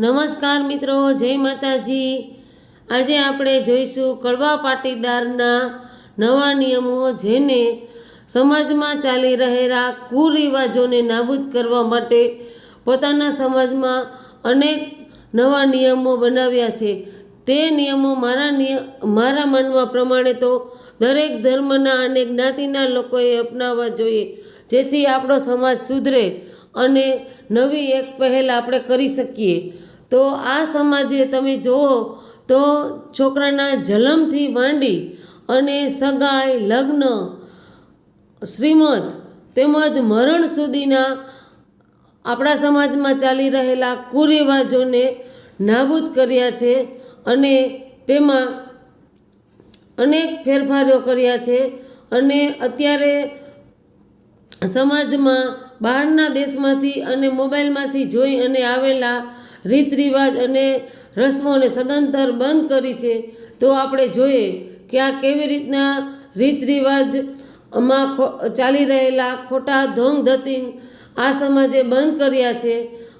નમસ્કાર મિત્રો, જય માતાજી. આજે આપણે જોઈશું કડવા પાટીદારના નવા નિયમો જેને સમાજમાં ચાલી રહેલા કુરિવાજોને નાબૂદ કરવા માટે પોતાના સમાજમાં અનેક નવા નિયમો બનાવ્યા છે. તે નિયમો મારા નિયમ મારા માનવા પ્રમાણે તો દરેક ધર્મના અને જ્ઞાતિના લોકોએ અપનાવવા જોઈએ, જેથી આપણો સમાજ સુધરે અને નવી એક પહેલ આપણે કરી શકીએ. તો આ સમાજે તમે જુઓ તો છોકરાના જન્મથી માંડી અને સગાઈ, લગ્ન શ્રીમદ તેમજ મરણ સુધીના આપણા સમાજમાં ચાલી રહેલા કુરિવાજોને નાબૂદ કર્યા છે અને તેમાં અનેક ફેરફારો કર્યા છે અને અત્યારે સમાજમાં બહારના દેશમાંથી અને મોબાઈલમાંથી જોઈ અને આવેલા રીત રિવાજ અને રસમોને સદંતર બંધ કરી છે, તો આપણે જોઈએ કે આ કેવી રીતના રીત રિવાજમાં ચાલી રહેલા ખોટા ધોંગ ધતિંગ આ સમાજે બંધ કર્યા છે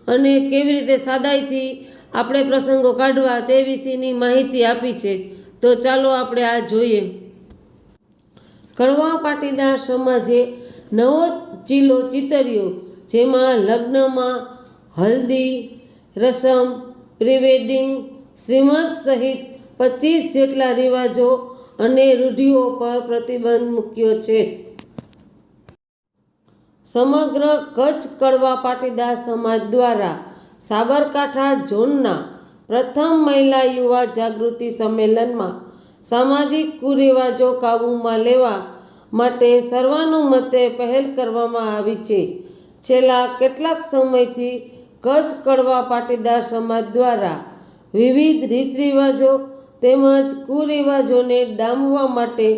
અને કેવી રીતે સાદાઈથી આપણે પ્રસંગો કાઢવા તે વિશેની માહિતી આપી છે. તો ચાલો આપણે આ જોઈએ. કડવા પાટીદાર સમાજે નવો ચીલો ચિતર્યો, જેમાં લગ્નમાં હલ્દી રસમ, પ્રિવેડિંગ શ્રીમદ સહિત પચીસ જેટલા રિવાજો અને રૂઢિઓ પર પ્રતિબંધ મૂક્યો છે. સમગ્ર કચ્છ કડવા પાટીદાર સમાજ દ્વારા સાબરકાંઠા ઝોનના પ્રથમ મહિલા યુવા જાગૃતિ સંમેલનમાં સામાજિક કુરિવાજો કાબૂમાં લેવા માટે સર્વાનુમતે પહેલ કરવામાં આવી છે. છેલ્લા કેટલાક સમયથી કચ્છ કડવા પાટીદાર સમાજ દ્વારા વિવિધ રીત રિવાજો તેમજ કુરિવાજોને ડામવા માટે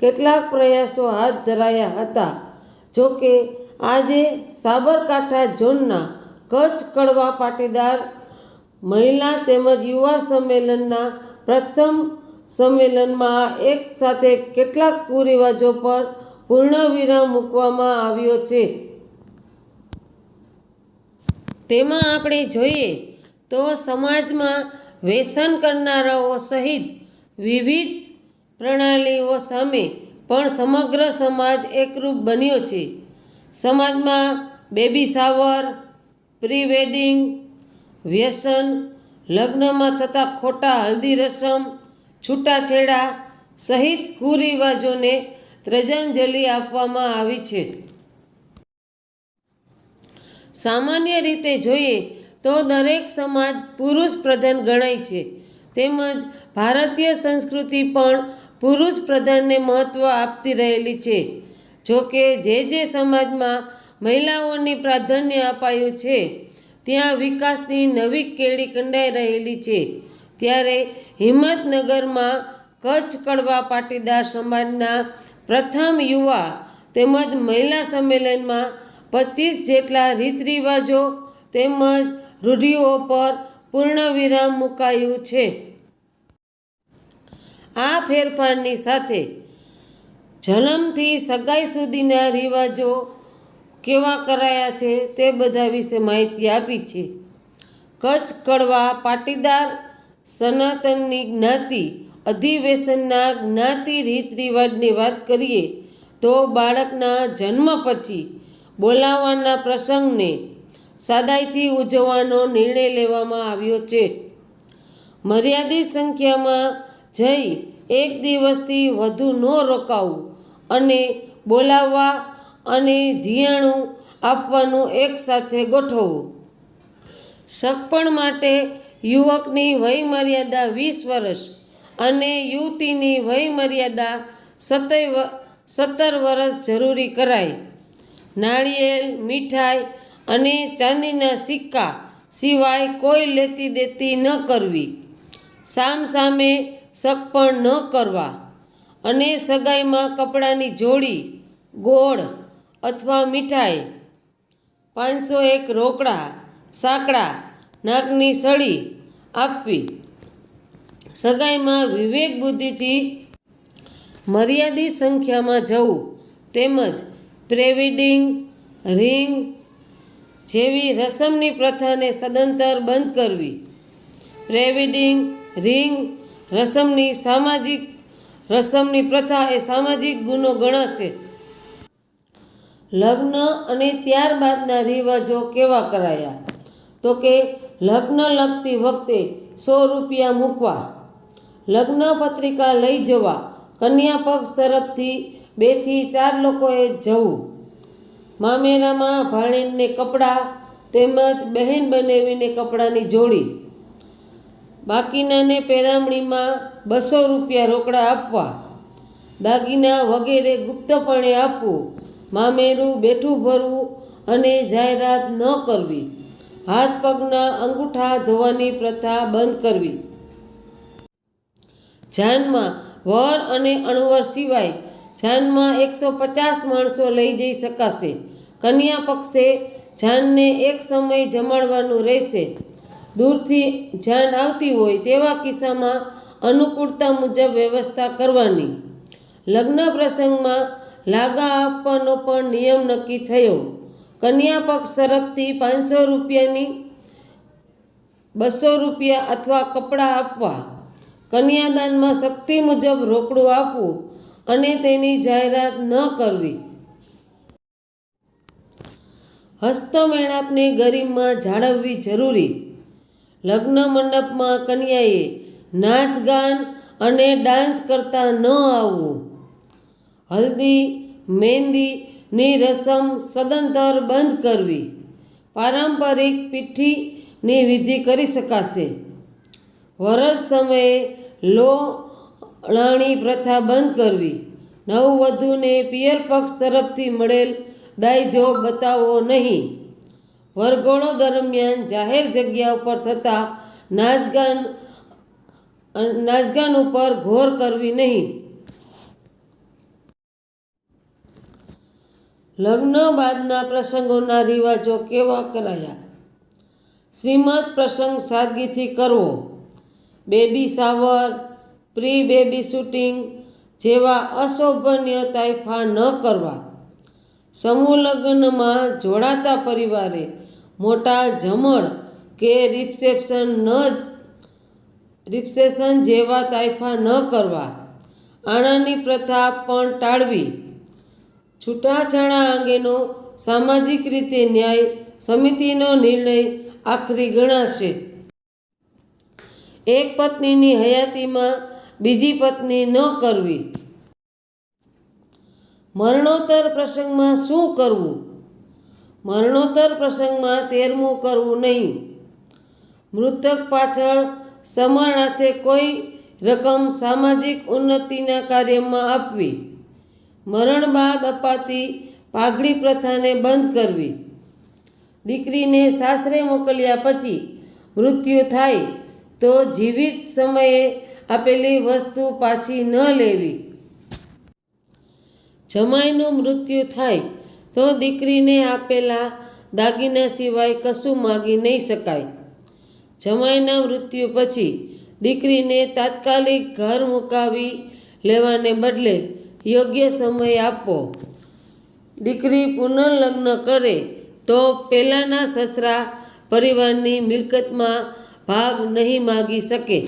કેટલાક પ્રયાસો હાથ ધરાયા હતા. જોકે આજે સાબરકાંઠા ઝોનના કચ્છ કડવા પાટીદાર મહિલા તેમજ યુવા સંમેલનના પ્રથમ સંમેલનમાં એક સાથે કેટલાક કુરિવાજો પર પૂર્ણવિરામ મૂકવામાં આવ્યો છે. તેમાં આપણે જોઈએ તો સમાજમાં વ્યસન કરનારાઓ સહિત વિવિધ પ્રણાલીઓ સામે પણ સમગ્ર સમાજ એકરૂપ બન્યો છે. સમાજમાં બેબી શાવર પ્રી વેડિંગ વ્યસન, લગ્નમાં થતા ખોટા હલ્દી રસમ, છૂટાછેડા સહિત કુરિવાજોને ત્રજાંજલિ આપવામાં આવી છે. સામાન્ય રીતે જોઈએ તો દરેક સમાજ પુરુષ પ્રધાન ગણાય છે. તેમજ ભારતીય સંસ્કૃતિ પણ પુરુષ પ્રધાનને મહત્ત્વ આપતી રહેલી છે. જોકે જે જે સમાજમાં મહિલાઓને પ્રાધાન્ય અપાયું છે, ત્યાં વિકાસની નવી કેળી કંડાઈ રહેલી છે. ત્યારે હિંમતનગરમાં કચ્છ કડવા પાટીદાર સમાજના પ્રથમ યુવા તેમજ મહિલા સંમેલનમાં પચીસ જેટલા રીત રિવાજો તેમજ રૂઢિઓ પર પૂર્ણવિરામ મુકાયું છે. આ ફેરફારની સાથે જન્મથી સગાઈ સુધીના રિવાજો કેવા કરાયા છે તે બધા વિશે માહિતી આપી છે. કચ્છ કડવા પાટીદાર સનાતનની જ્ઞાતિ અધિવેશનના જ્ઞાતિ રીત રિવાજની વાત કરીએ તો બાળકના જન્મ પછી બોલાવવાના પ્રસંગને સાદાઈથી ઉજવવાનો નિર્ણય લેવામાં આવ્યો છે. મર્યાદિત સંખ્યામાં જઈ એક દિવસથી વધુ ન રોકાવું અને બોલાવવા અને જીયાણું આપવાનું એકસાથે ગોઠવવું. સગપણ માટે યુવકની વયમર્યાદા વીસ વર્ષ અને યુવતીની વયમર્યાદા સત્તર વર્ષ જરૂરી કરાઈ નાળિયેર, મીઠાઈ અને ચાંદીના સિક્કા સિવાય કોઈ લેતી દેતી ન કરવી. સામસામે સગપણ ન કરવા અને સગાઈમાં કપડાની જોડી, ગોળ અથવા મીઠાઈ, પાંચસો એક રોકડા, સાંકડા, નાકની સળી આપવી. સગાઈમાં વિવેક બુદ્ધિથી મર્યાદિત સંખ્યામાં જવું તેમજ પ્રેવેડિંગ રિંગ જેવી રસમની પ્રથાને સદંતર બંધ કરવી. પ્રેવિડિંગ રિંગ રસમની સામાજિક, રસમની પ્રથા એ સામાજિક ગુનો ગણાશે. લગ્ન અને ત્યારબાદના રિવાજો કેવા કરાયા? તો કે, લગ્ન લગતી વખતે સો રૂપિયા મૂકવા. લગ્ન પત્રિકા લઈ જવા. કન્યા પક્ષ તરફથી બેથી ચાર લોકોએ જવું. મામેરામાં ભાણીને કપડાં તેમજ બહેન બનાવીને કપડાની જોડી. બાકીનાને પેરામણીમાં બસો રૂપિયા રોકડા આપવા. દાગીના વગેરે ગુપ્તપણે આપવું. મામેરું બેઠું ભરવું અને જાહેરાત ન કરવી. હાથ પગના અંગૂઠા ધોવાની પ્રથા બંધ કરવી. જાનમાં વર અને અણવર સિવાય જાનમાં એકસો પચાસ માણસો લઈ જઈ શકાશે. કન્યા પક્ષે જાનને એક સમય જમાડવાનું રહેશે. દૂરથી જાન આવતી હોય તેવા કિસ્સામાં અનુકૂળતા મુજબ વ્યવસ્થા કરવાની. લગ્ન પ્રસંગમાં લાગા આપવાનો પણ નિયમ નક્કી થયો. કન્યા પક્ષ તરફથી પાંચસો રૂપિયાની, બસો રૂપિયા અથવા કપડાં આપવા. કન્યાદાનમાં શક્તિ મુજબ રોકડું આપવું. અને તેની જાહેરાત ન કરવી. હસ્તમેળાપને ગરીબમાં જાળવવી જરૂરી. લગ્ન મંડપમાં કન્યાએ નાચ, ગાન અને ડાન્સ કરતા ન આવવું. હલ્દી, મહેંદીની રસમ સદંતર બંધ કરવી. પારંપરિક પીઠીની વિધિ કરી શકાશે. વરસ સમયે લો લાણી પ્રથા બંધ કરવી. નવવધુને પિયર પક્ષ તરફથી મળેલ દાયજો બતાવવો નહીં. વરઘોડો દરમિયાન જાહેર જગ્યા ઉપર થતા નાચગાન નાચગાન ઉપર ઘોર કરવી નહીં. લગ્ન બાદના પ્રસંગોના રિવાજો કેવા કરાયા? શ્રીમદ પ્રસંગ સાદગીથી કરવો. Baby shower pre baby shooting જેવા અશોભનીય તાઇફા ન કરવા. સમૂહ લગ્નમાં જોડાતા પરિવારે મોટા જમણ કે રિસેપ્શન ન રિસેપ્શન જેવા તાઇફા ન કરવા. આણાની પ્રથા પણ ટાળવી. છૂટાછાણા અંગેનો સામાજિક રીતે ન્યાય સમિતિનો નિર્ણય આખરી ગણાશે. એક પત્નીની હયાતીમાં બીજી પત્ની ન કરવી. મરણોત્તર પ્રસંગમાં શું કરવું? મરણોત્તર પ્રસંગમાં તેરમું કરવું નહીં. મૃતક પાછળ સમરણાર્થે કોઈ રકમ સામાજિક ઉન્નતિના કાર્યમાં આપવી. મરણ બાદ અપાતી પાઘડી પ્રથાને બંધ કરવી. દીકરીને સાસરે મોકલ્યા પછી મૃત્યુ થાય તો જીવિત સમયે આપેલી વસ્તુ પાછી ન લેવી. જમાઈનું મૃત્યુ થાય તો દીકરીને આપેલા દાગીના સિવાય કશું માગી નહીં શકાય. જમાઈના મૃત્યુ પછી દીકરીને તાત્કાલિક ઘર મુકાવી લેવાને બદલે યોગ્ય સમય આપો દીકરી પુનઃલગ્ન કરે તો પહેલાંના સસરા પરિવારની મિલકતમાં ભાગ નહીં માગી શકે.